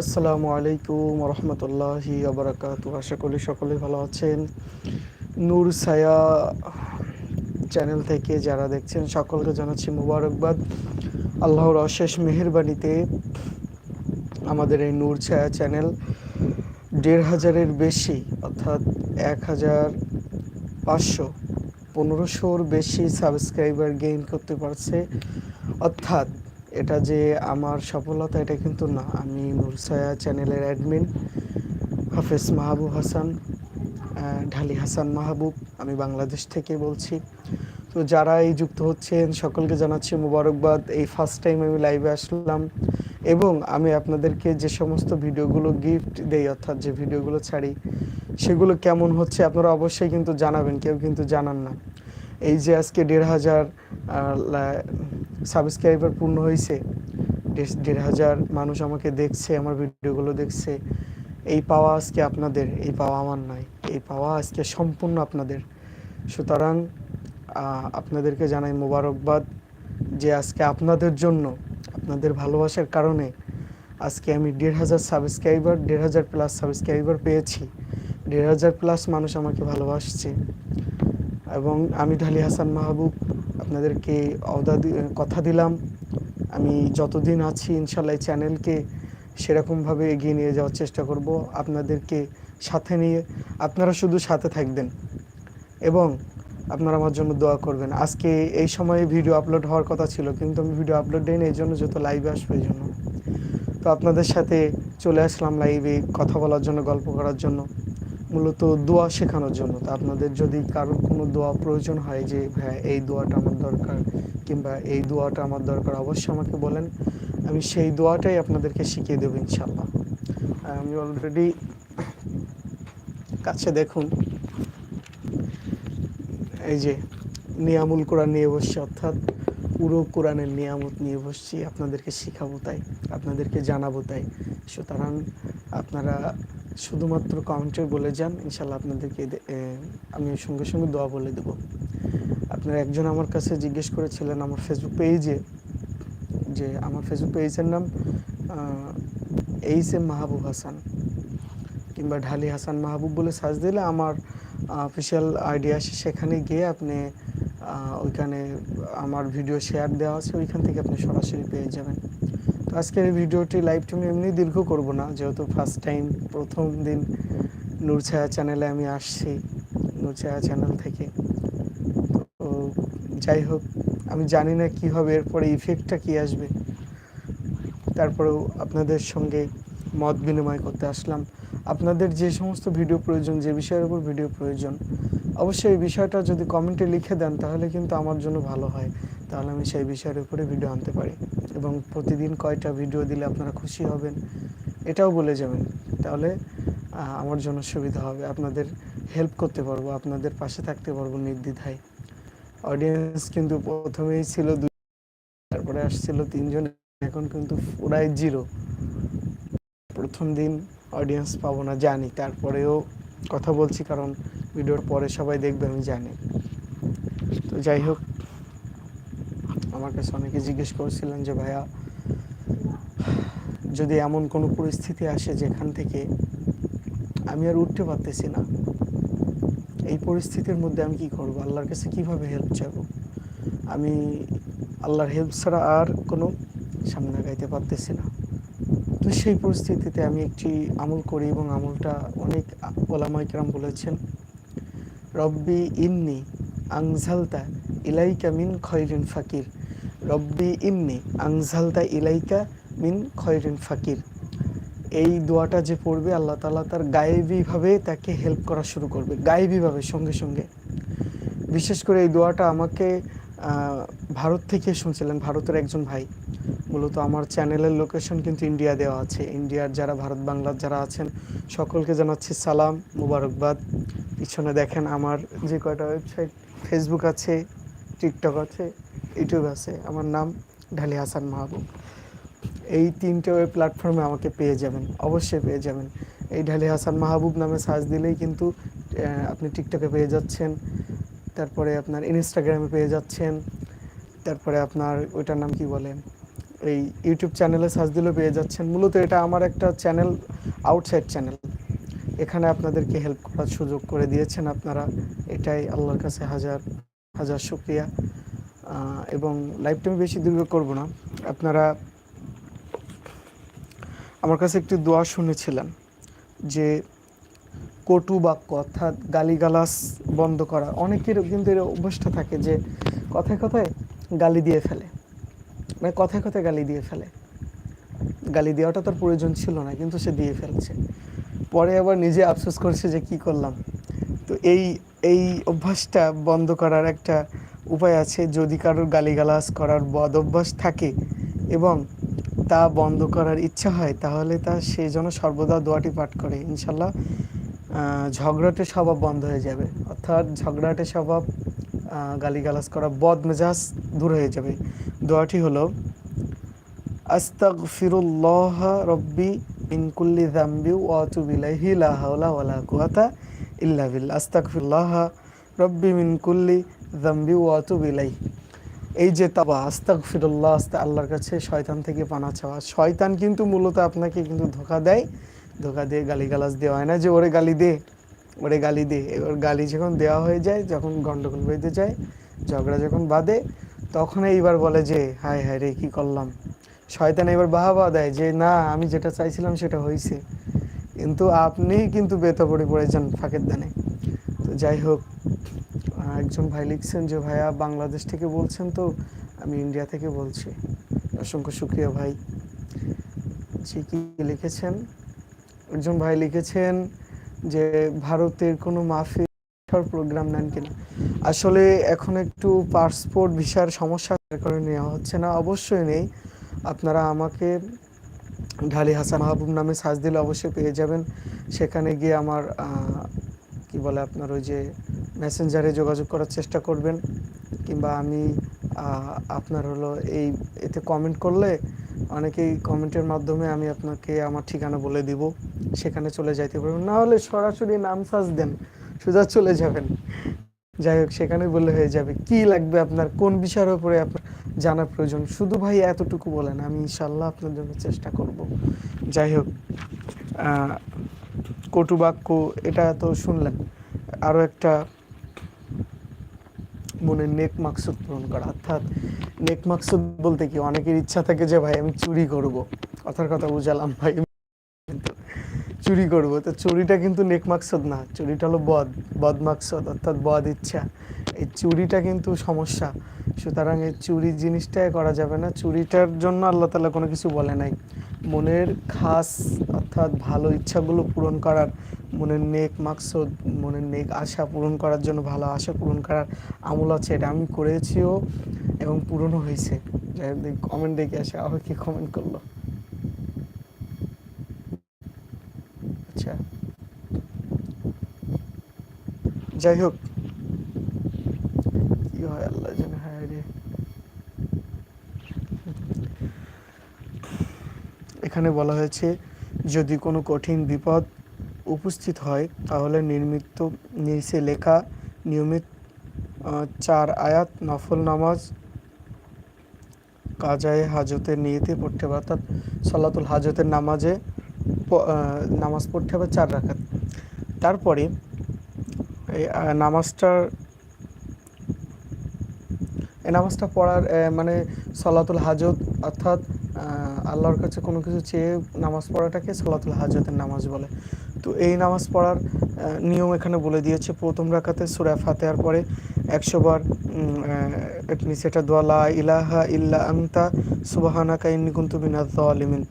আসসালামু আলাইকুম রহমতুল্লাহি আবরাকাতু আশা করি সকলে ভালো আছেন। নূর ছায়া চ্যানেল থেকে যারা দেখছেন, সকলকে জানাচ্ছি মুবারকবাদ। আল্লাহর অশেষ মেহেরবানিতে আমাদের এই নূর ছায়া চ্যানেল দেড় হাজারের বেশি, অর্থাৎ এক হাজার পাঁচশো পনেরোশোর বেশি সাবস্ক্রাইবার গেইন করতে পারছে। অর্থাৎ এটা যে আমার সফলতা, এটা কিন্তু না। আমি নুরসায়া চ্যানেলের অ্যাডমিন হাফেজ মাহবুব হাসান ঢালি হাসান মাহবুব, আমি বাংলাদেশ থেকে বলছি। তো যারা এই যুক্ত হচ্ছেন, সকলকে জানাচ্ছি মুবারকবাদ। এই ফার্স্ট টাইম আমি লাইভে আসলাম। এবং আমি আপনাদেরকে যে সমস্ত ভিডিওগুলো গিফট দেই, অর্থাৎ যে ভিডিওগুলো ছাড়ি, সেগুলো কেমন হচ্ছে আপনারা অবশ্যই কিন্তু জানাবেন। কেউ কিন্তু জানান না। এই যে আজকে দেড় হাজার সাবস্ক্রাইবার পূর্ণ হয়েছে। দেড় হাজার মানুষ আমাকে দেখছে, আমার ভিডিওগুলো দেখছে। এই পাওয়া আজকে আপনাদের, এই পাওয়া আমার নয়, এই পাওয়া আজকে সম্পূর্ণ আপনাদের। সুতরাং আপনাদেরকে জানাই মোবারকবাদ যে আজকে আপনাদের জন্য, আপনাদের ভালোবাসার কারণে আজকে আমি দেড় হাজার সাবস্ক্রাইবার দেড় হাজার প্লাস সাবস্ক্রাইবার পেয়েছি। দেড় হাজার প্লাস মানুষ আমাকে ভালোবাসছে। এবং আমি ঢালি হাসান মাহবুব আপনাদেরকে অদা কথা দিলাম। আমি যতদিন আছি ইনশাল্লাহ চ্যানেলকে সেরকমভাবে এগিয়ে নিয়ে যাওয়ার চেষ্টা করব আপনাদেরকে সাথে নিয়ে। আপনারা শুধু সাথে থাকবেন এবং আপনারা আমার জন্য দোয়া করবেন। আজকে এই সময়ে ভিডিও আপলোড হওয়ার কথা ছিল, কিন্তু আমি ভিডিও আপলোড দিইনি, এই জন্য যত লাইভে আসব এই জন্য। তো আপনাদের সাথে চলে আসলাম লাইভে কথা বলার জন্য, গল্প করার জন্য। মূলত দোয়া শেখানোর জন্য। তা আপনাদের যদি কারোর কোনো দোয়া প্রয়োজন হয় যে হ্যাঁ এই দোয়াটা আমার দরকার কিংবা, এই দোয়াটা আমার দরকার অবশ্যই আমাকে বলেন। আমি সেই দোয়াটাই আপনাদেরকে শিখিয়ে দেবো ইনশাল্লাহ আমি অলরেডি কাছে দেখুন। এই যে, নিয়ামুল কোরআন নিয়ে বসছি, অর্থাৎ পুরো কোরআনের নিয়ামত নিয়ে বসছি, আপনাদেরকে শেখাবো তাই, আপনাদেরকে জানাব তাই। সুতরাং আপনারা শুধুমাত্র কাউন্টার বলে যান ইনশাল্লাহ আপনাদেরকে আমি সঙ্গে সঙ্গে দোয়া বলে দেব। আপনার একজন আমার কাছে জিজ্ঞেস করেছিলেন আমার ফেসবুক পেজে যে আমার ফেসবুক পেজের নাম এইচ এম মাহবুব হাসান কিংবা ঢালি হাসান মাহবুব বলে সার্চ দিলে আমার অফিসিয়াল আইডি আসে। সেখানে গিয়ে আপনি ওইখানে আমার ভিডিও শেয়ার দেওয়া আছে, ওইখান থেকে আপনি সরাসরি পেয়ে যাবেন। তো আজকের এই ভিডিওটি লাইভ টু এমনি দীর্ঘ করব না, যেহেতু ফার্স্ট টাইম প্রথম দিন নূরছায়া চ্যানেলে আমি আসছি নূরছায়া চ্যানেল থেকে। তো যাই হোক, আমি জানি না কী হবে, এরপরে ইফেক্টটা কী আসবে। তারপরেও আপনাদের সঙ্গে মত বিনিময় করতে আসলাম। আপনাদের যে সমস্ত ভিডিও প্রয়োজন, যে বিষয়ের উপর ভিডিও প্রয়োজন, অবশ্যই এই বিষয়টা যদি কমেন্টে লিখে দেন, তাহলে কিন্তু আমার জন্য ভালো হয়। তাহলে আমি সেই বিষয়ের উপরে ভিডিও আনতে পারি। এবং প্রতিদিন কয়টা ভিডিও দিলে আপনারা খুশি হবেন, এটাও বলে যাবেন। তাহলে আমার জন্য সুবিধা হবে। আপনাদের হেল্প করতে পারব, আপনাদের পাশে থাকতে পারব নির্দ্বিধায়। অডিয়েন্স কিন্তু প্রথমেই ছিল দুই তারপরে আসছিল তিনজন, এখন কিন্তু পুরাই জিরো প্রথম দিন অডিয়েন্স পাবো না, জানি। তারপরেও কথা বলছি, কারণ ভিডিওর পরে সবাই দেখবে, আমি জানি। তো যাই হোক আমার কাছে অনেকে জিজ্ঞেস করেছিলেন যে, ভাইয়া, যদি এমন কোনো পরিস্থিতি আসে যেখান থেকে আমি আর উঠতে পারতেছি না, এই পরিস্থিতির মধ্যে আমি কি করব? আল্লাহর কাছে কীভাবে হেল্প চাব আমি আল্লাহর হেল্প ছাড়া আর কোনো সামনে গাইতে পারতেছি না। তো সেই পরিস্থিতিতে আমি একটি আমল করি এবং আমলটা অনেক ওলামাইকরাম বলেছেন, রব্বি ইন্নি আংঝালতা ইলাইকা মিন খয়রিন ফাকির। রব্বি ইন্নি আংঝালতা ইলাইকা মিন খয়রিন ফাকির। এই দোয়াটা যে পড়বে, আল্লাহ তালা তার গায়েবীভাবে তাকে হেল্প করা শুরু করবে, গায়েবীভাবে, সঙ্গে সঙ্গে। বিশেষ করে এই দোয়াটা আমাকে ভারত থেকে শুনছিলেন, ভারতের একজন ভাই। মূলত আমার চ্যানেলের লোকেশন কিন্তু ইন্ডিয়া দেওয়া আছে। ইন্ডিয়ার যারা, ভারত বাংলার যারা আছেন, সকলকে জানাচ্ছি সালাম, মুবারকবাদ। পিছনে দেখেন আমার যে কয়টা ওয়েবসাইট ফেসবুক আছে টিকটক আছে ইউটিউব আছে, আমার নাম ঢালি হাসান মাহবুব। এই তিনটে ওয়েব প্ল্যাটফর্মে আমাকে পেয়ে যাবেন, অবশ্যই পেয়ে যাবেন। এই ঢালি হাসান মাহবুব নামে সার্চ দিলেই কিন্তু আপনি টিকটকে পেয়ে যাচ্ছেন, তারপরে আপনার ইনস্টাগ্রামে পেয়ে যাচ্ছেন, তারপরে আপনার ওইটার নাম কি বলেন এই ইউটিউব চ্যানেলে সার্চ দিলেও পেয়ে যাচ্ছেন। মূলত এটা আমার একটা চ্যানেল, আউটসাইড চ্যানেল। এখানে আপনাদেরকে হেল্প করার সুযোগ করে দিয়েছেন আপনারা। এটাই আল্লাহর কাছে হাজার হাজার শুক্রিয়া। এবং লাইভটা আমি বেশি দীর্ঘ করব না। আপনারা আমার কাছে একটি দোয়া শুনেছিলেন যে কটু বাক্য অর্থাৎ গালিগালাস বন্ধ করা। অনেকের কিন্তু এর অভ্যাসটা থাকে যে কথায় কথায় গালি দিয়ে ফেলে। মানে কথায় কথায় গালি দিয়ে ফেলে। গালি দেওয়াটা তার প্রয়োজন ছিল না, কিন্তু সে দিয়ে ফেলছে। পরে আবার নিজে আফসোস করছে যে কি করলাম। তো এই এই অভ্যাসটা বন্ধ করার একটা উপায় আছে যদি কারোর গালিগালাজ করার বদ অভ্যাস থাকে এবং তা বন্ধ করার ইচ্ছা হয়, তাহলে তা সে যেন সর্বদা দোয়াটি পাঠ করে। ইনশাল্লাহ ঝগড়াটে স্বভাব বন্ধ হয়ে যাবে। অর্থাৎ ঝগড়াটে স্বভাব গালিগালাজ করা বদ মেজাজ দূর হয়ে যাবে। দোয়াটি হলো, আস্তাগফিরুল্লাহ রব্বি মিন কুল্লি যামবি ওয়া আতুবু ইলাইহি, লা হাওলা ওয়ালা কুওয়াতা ইল্লা বিল্লাহ। আস্তাগফিরুল্লাহ রব্বি মিন কুল্লি যামবি ওয়া আতুবু ইলাইহি। এই যে তাবা আস্তাগফিরুল্লাহ, আস্তা আল্লাহর কাছে শয়তান থেকে পানা চাওয়া। শয়তান কিন্তু মূলত আপনাকে কিন্তু ধোকা দেয়। ধোকা দিয়ে গালিগালাজ দেওয়া হয় না যে, ওরে গালি দে, ওরে গালি দে। এবার গালি যখন দেওয়া হয়ে যায়, যখন গন্ডগোল বেঁধে যায়, ঝগড়া যখন বাঁধে, তখন এইবার বলে যে, হায় হায় রে, কি করলাম? শয়তান এবার বাহাবা দেয় যে, না, আমি যেটা চাইছিলাম সেটা হয়েছে কিন্তু আপনি কিন্তু বেতা পড়ে পড়েছেন ফাঁকের দানে। তো যাই হোক একজন ভাই লিখছেন যে, ভাইয়া, বাংলাদেশ থেকে বলছেন তো, আমি ইন্ডিয়া থেকে বলছি। অসংখ্য সুক্রিয়া ভাই। জি কি লিখেছেন? একজন ভাই লিখেছেন যে, ভারতের কোনো মাহফিল প্রোগ্রাম নেন কিনা? আসলে এখন একটু পাসপোর্ট ভিসার সমস্যা কারণে নেওয়া হচ্ছে না। অবশ্যই নেই। আপনারা আমাকে ঢালি হাসান মাহবুব নামে সার্চ দিলে অবশ্যই পেয়ে যাবেন। সেখানে গিয়ে আমার কি বলে আপনার ওই যে মেসেঞ্জারে যোগাযোগ করার চেষ্টা করবেন কিংবা আমি আপনার হলো এই এতে কমেন্ট করলে অনেকেই কমেন্টের মাধ্যমে আমি আপনাকে আমার ঠিকানা বলে দিব সেখানে চলে যাইতে পারবেন। না হলে সরাসরি নাম সার্চ দেন সোজা চলে যাবেন। যাই হোক সেখানে বললে হয়ে যাবে। কি লাগবে আপনার? কোন বিষয়ের উপরে আপনার জানার প্রয়োজন? শুধু ভাই এতটুকু বলেন আমি ইনশাল্লাহ আপনার জন্য চেষ্টা করব। যাই হোক আহ, কটু বাক্য এটা তো শুনলেন। আরও একটা মনের নেক মাকসুদ পূরণ করা। অর্থাৎ নেক মাকসুদ বলতে কি, অনেকের ইচ্ছা থাকে যে, ভাই, আমি চুরি করব। কথার কথা বুঝালাম, ভাই কিন্তু চুরি করব। তো চুরিটা কিন্তু নেক মাকসুদ না, চুরিটা হলো বদ বদ মাকসুদ, অর্থাৎ বদ ইচ্ছা। এই চুরিটা কিন্তু সমস্যা। সুতরাং এই চুরি জিনিসটাই করা যাবে না। চুরিটার জন্য আল্লাহ তালা কোনো কিছু বলে নাই। মনের খাস, অর্থাৎ ভালো ইচ্ছাগুলো পূরণ করার মনের নেক মাকসুদ মনের নেক আশা পূরণ করার জন্য ভালো আশা পূরণ করার আমল আছে, এটা আমি করেছিও এবং পূরণও হয়েছে। কমেন্ট দেখে আসে, আবার কি কমেন্ট করল? আচ্ছা। যাই হোক। কি হয় আল্লাহ জানে, হায় রে। এখানে বলা হয়েছে, যদি কোনো কঠিন বিপদ উপস্থিত হয়, তাহলে নির্মিত নিচে লেখা নিয়মিত চার আয়াত, নফল নামাজ, কাজায়ে হাজতের নিয়েতে পড়তে হবে, অর্থাৎ সলাতুল হাজতের নামাজে নামাজ পড়তে হবে চার রাখাত তারপরে এই নামাজটার, এই নামাজটা পড়ার মানে সলাতুল হাজত, অর্থাৎ আল্লাহর কাছে কোনো কিছু চেয়ে নামাজ পড়াটাকে সলাতুল হাজতের নামাজ বলে। তো এই নামাজ পড়ার নিয়ম এখানে বলে দিয়েছে। প্রথম রাকাতে সুরা ফাতেহার পরে একশো বার সেটা দোয়ালা ইলাহা ইল্লা আন্তা সুবাহানাকা ইন্নি কুনতু মিনাজ জালিমিন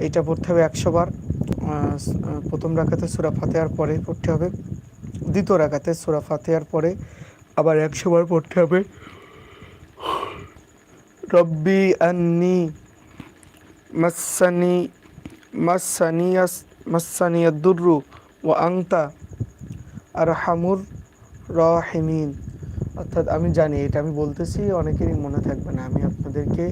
এইটা পড়তে হবে একশো বার। আহ, স- আহ, প্রথম রাকাতে সুরা ফাতেহার পরে পড়তে হবে। দ্বিতীয় রাকাতে সুরা ফাতেহার পরে আবার একশো বার পড়তে হবে। রব্বি আন্নি মাসানি মাসানিয়াস মাসানিয়া দুর্রু ও আংতা আর হামুর রহিমিন। অর্থাৎ আমি জানি, এটা আমি বলতেছি, অনেকেরই মনে থাকবে না। আমি আপনাদেরকে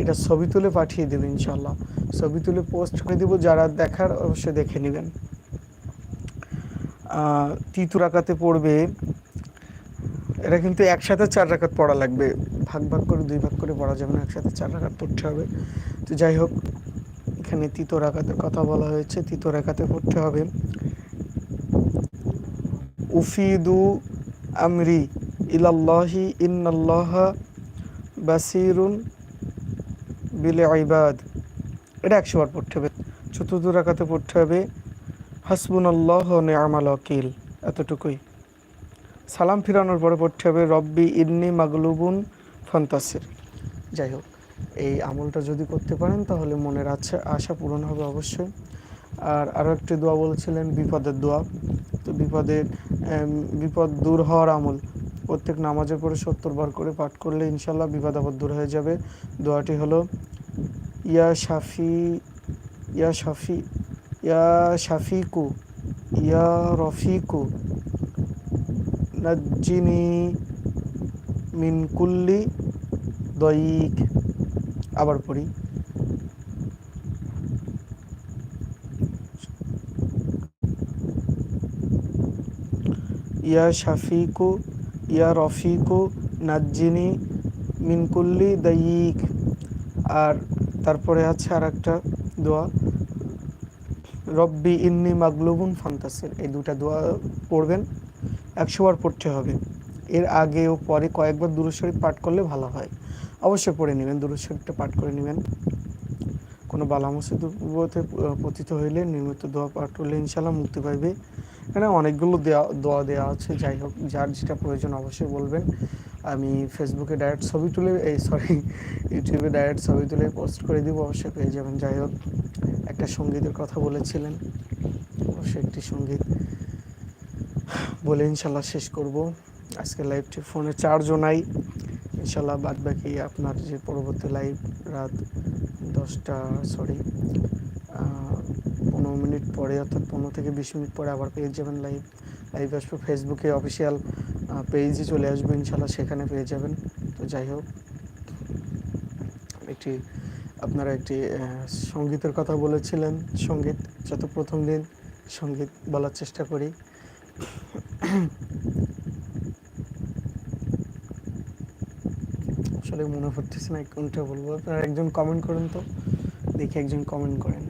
এটা ছবি তুলে পাঠিয়ে দেবো ইনশাল্লাহ ছবি তুলে পোস্ট করে দেবো, যারা দেখার, অবশ্যই দেখে নেবেন। তিতু রাকাতে পড়বে এটা কিন্তু একসাথে চার রাকাত পড়া লাগবে। ভাগ ভাগ করে, দুই ভাগ করে পড়া যাবে না, একসাথে চার রাকাত পড়তে হবে। তো যাই হোক এখানে তৃতীয় রাকাতের কথা বলা হয়েছে তৃতীয় রাকাতে পড়তে হবে। উফিদু আমরি ইলাল্লাহি ইন্নাল্লাহা বাসিরুন বিল ইবাদ এটা একশো বার পড়তে হবে। চতুর্থ রাকাতে পড়তে হবে হাসবুন আল্লাহ নেয়ামাল অকিল এতটুকুই। সালাম ফিরানোর পরে পড়তে হবে, রব্বি ইন্নি মাগলুবুন ফন্তাসির। যাই হোক। এই আমলটা যদি করতে পারেন, তাহলে মনের আচ্ছা আশা পূরণ হবে অবশ্যই। আর আরও একটি দোয়া বলেছিলেন, বিপদের দোয়া। তো বিপদের বিপদ দূর হওয়ার আমল। প্রত্যেক নামাজের পরে সত্তর বার করে পাঠ করলে ইনশাল্লাহ বিপদ আপদ দূর হয়ে যাবে। দোয়াটি হলো, ইয়া শাফি ইয়া শাফি, ইয়া শাফিকু, ইয়া রফিকু, নাজ্জিনি মিন কুল্লি দয়িক। আবার পড়ি। ইয়া শাফিকু, ইয়া রফিকু, নাজ্জিনি, মিনকুল্লি, দায়িক। আর তারপরে আছে আর একটা দোয়া। রব্বি ইন্নি মাগলুবুন ফান্তাসির। এই দুটা দোয়া পড়বেন। একশো বার পড়তে হবে। এর আগে ও পরে কয়েকবার দুরুদ শরীফ পাঠ করলে ভালো হয়। অবশ্যই পড়ে নেবেন, দুরুদ শরীফটা পাঠ করে নেবেন। কোনো বালা মুসিবতে পতিত হইলে নিয়মিত দোয়া পাঠ করলে ইনশাল্লাহ মুক্তি পাইবে। এখানে অনেকগুলো দেওয়া দোয়া দেওয়া আছে, যাই হোক, যার যেটা প্রয়োজন অবশ্যই বলবেন। আমি ফেসবুকে ডাইরেক্ট ছবি তুলে, এই সরি ইউটিউবে ডাইরেক্ট ছবি তুলে পোস্ট করে দিব, অবশ্যই পেয়ে যাবেন। যাই হোক, একটা সঙ্গীতের কথা বলেছিলেন, অবশ্যই একটি সংগীত বলে ইনশাল্লাহ শেষ করব। আজকে লাইভটি ফোনে চার্জও নাই ইনশাল্লাহ বাদ বাকি আপনার যে পরবর্তী লাইভ রাত দশটা সরি পনেরো মিনিট পরে অর্থাৎ পনেরো থেকে বিশ মিনিট পরে আবার পেয়ে যাবেন লাইভ লাইভ আসবে ফেসবুকে অফিসিয়াল পেজে চলে আসবে ইনশাল্লাহ সেখানে পেয়ে যাবেন। তো যাই হোক, একটি, আপনারা একটি সঙ্গীতের কথা বলেছিলেন, সংগীত, যত প্রথম দিন সংগীত বলার চেষ্টা করি। আসলে মনে পড়তেছে না কোনটা বলব আপনারা একজন কমেন্ট করেন তো, দেখি একজন কমেন্ট করেন।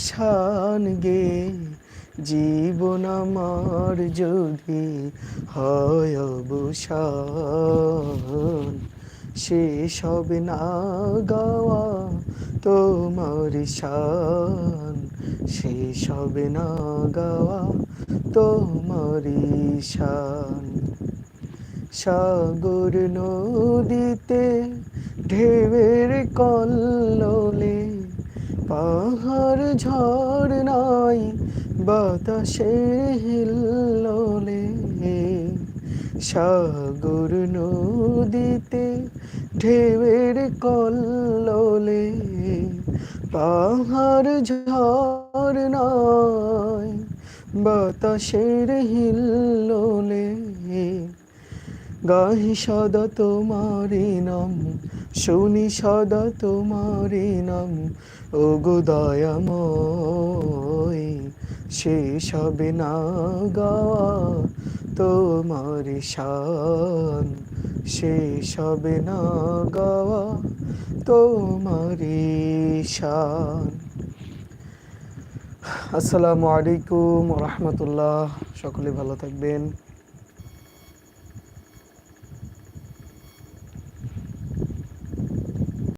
তোমার শান গে জীবন আমার যদি হয় অবসান। শেষ না গাওয়া তোমার শান। শেষ হবে না গাওয়া তোমার শান। সাগর নদীতে ঢেউয়ের কল্লোলে পাহাড় ঝড় নাই বাতাসের হিল্লোলে সাগর নদীতে ঢেউয়ের কল্লোলে। পাহাড় ঝড় নাই বাতাসের হিল্লোলে গাহি সদা তোমারি নাম, শুনি সদা তোমারি নাম। ও গো শেষ হবে না গাওয়া তোমার শান। শেষ হবে না গাওয়া তোমার শান। আসসালামু আলাইকুম রহমতুল্লাহ। সকলে ভালো থাকবেন।